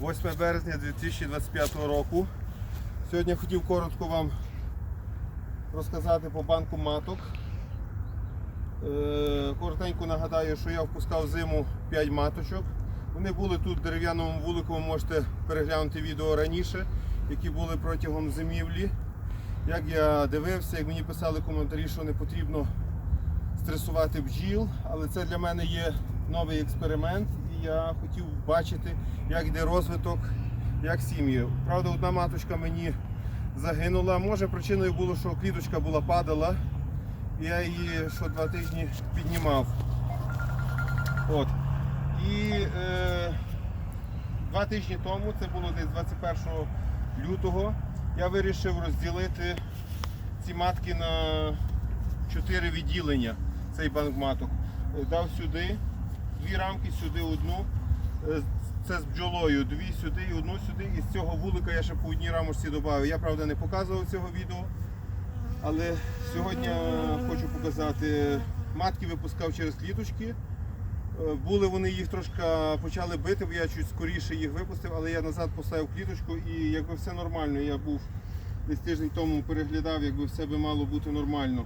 8 березня 2025 року. Сьогодні хотів коротко вам розказати по банку маток. Е, Коротенько нагадаю, що я впускав зиму 5 маточок. Вони були тут в дерев'яному вулику, ви можете переглянути відео раніше, які були протягом зимівлі. Як я дивився, як мені писали коментарі, що не потрібно стресувати бджіл, але це для мене є новий експеримент, я хотів бачити, як йде розвиток, як сім'ї. Правда, одна маточка мені загинула. Може причиною було, що кліточка була падала, я її що два тижні піднімав. От. І е, два тижні тому, це було десь 21 лютого, я вирішив розділити ці матки на чотири відділення, цей банк маток. Е, Дав сюди дві рамки, сюди одну. Е, Це з бджолою, дві сюди і одну сюди. І з цього вулика я ще по одній рамочці додав. Я правда не показував цього відео. Але сьогодні хочу показати, матки випускав через кліточки. Е, Були вони їх трошки почали бити, бо я чуть скоріше їх випустив, але я назад поставив кліточку і якби все нормально. Я був десь тиждень тому переглядав, якби все би мало бути нормально.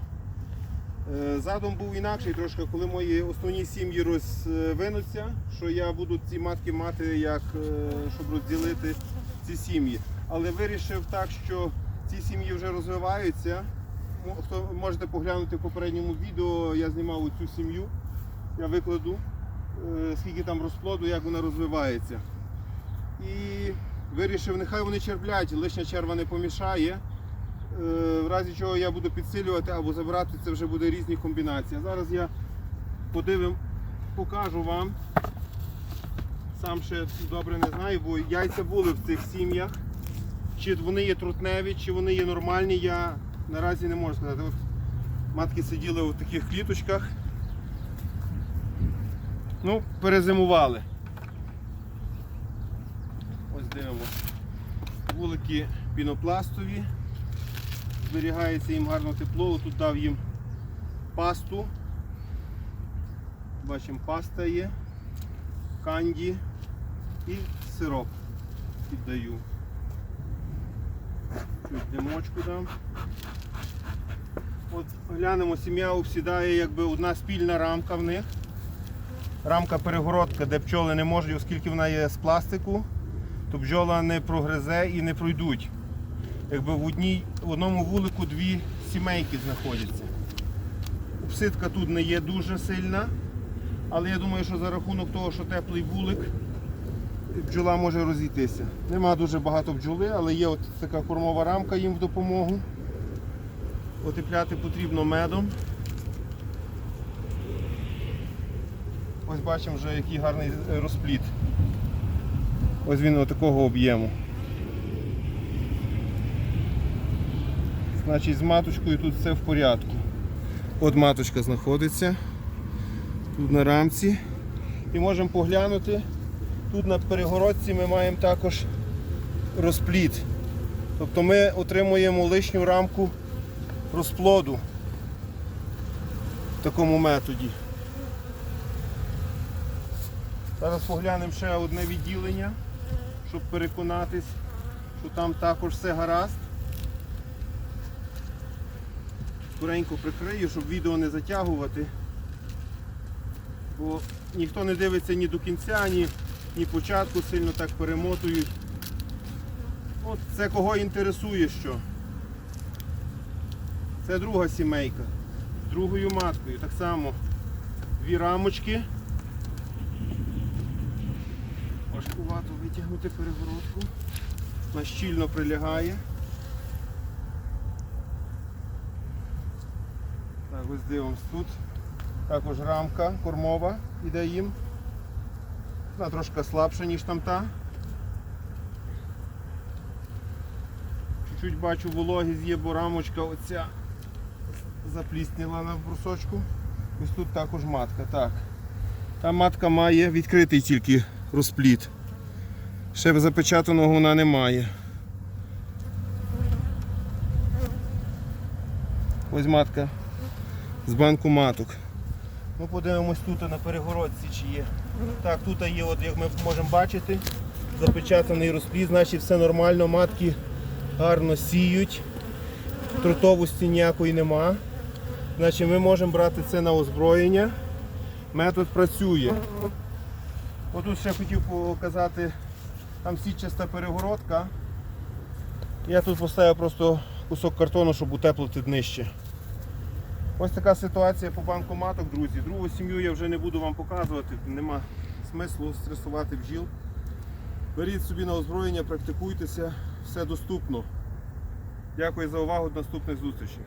Е, Задум був інакший трошки, коли мої основні сім'ї розвинуться, що я буду ці матки мати, як, е, щоб розділити ці сім'ї. Але вирішив так, що ці сім'ї вже розвиваються. Хто можете поглянути в попередньому відео, я знімав цю сім'ю. Я викладу, е, скільки там розплоду, як вона розвивається. І вирішив, нехай вони черплять, лишня черва не помішає. Е, В разі чого я буду підсилювати або забирати, це вже буде різні комбінації. Зараз я подивим, покажу вам. Сам ще добре не знаю, бо яйця були в цих сім'ях. Чи вони є трутневі, чи вони є нормальні, я наразі не можу сказати. От матки сиділи в таких кліточках. Ну, перезимували. Ось дивимося. Вулики пінопластові. Зберігається їм гарно тепло. Тут дав їм пасту. Бачимо, паста є, канді і сироп піддаю. Чуть димочку дам. От глянемо, сім'я обсідає якби одна спільна рамка в них. Рамка перегородка, де пчоли не можуть, оскільки вона є з пластику, то бджола не прогризе і не пройдуть. Якби в, одній, в одному вулику дві сімейки знаходяться. Обсидка тут не є дуже сильна, але я думаю, що за рахунок того, що теплий вулик, бджола може розійтися. Нема дуже багато бджоли, але є от така кормова рамка їм в допомогу. Отепляти потрібно медом. Ось бачимо вже який гарний розпліт. Ось він отакого об'єму. Значить з маточкою тут все в порядку. От маточка знаходиться. Тут на рамці. І можемо поглянути. Тут на перегородці ми маємо також розпліт. Тобто ми отримуємо лишню рамку розплоду в такому методі. Зараз поглянемо ще одне відділення, щоб переконатись, що там також все гаразд. Скоренько прикрию, щоб відео не затягувати. Бо ніхто не дивиться ні до кінця, ні, ні початку, сильно так перемотують. От це кого інтересує що. Це друга сімейка з другою маткою. Так само дві рамочки. Важкувато витягнути перегородку. Вона щільно прилягає. Ось дивимось тут. Також рамка кормова іде їм. Вона трошки слабша, ніж там та. Чуть-чуть бачу вологість є, бо рамочка оця заплісніла на брусочку. Ось тут також матка. Так. Та матка має відкритий тільки розпліт. Ще запечатаного вона не має. Ось матка з банку маток. Ми подивимось тут на перегородці чи є. Так, тут є, от, як ми можемо бачити, запечатаний розплід, значить все нормально, матки гарно сіють, трутовості ніякої нема. Значить ми можемо брати це на озброєння. Метод працює. Отут ще хотів показати, там сітчаста перегородка. Я тут поставив просто кусок картону, щоб утеплити днище. Ось така ситуація по банку друзі. Другу сім'ю я вже не буду вам показувати, нема смислу стресувати бджіл. Беріть собі на озброєння, практикуйтеся, все доступно. Дякую за увагу, до наступних зустрічей.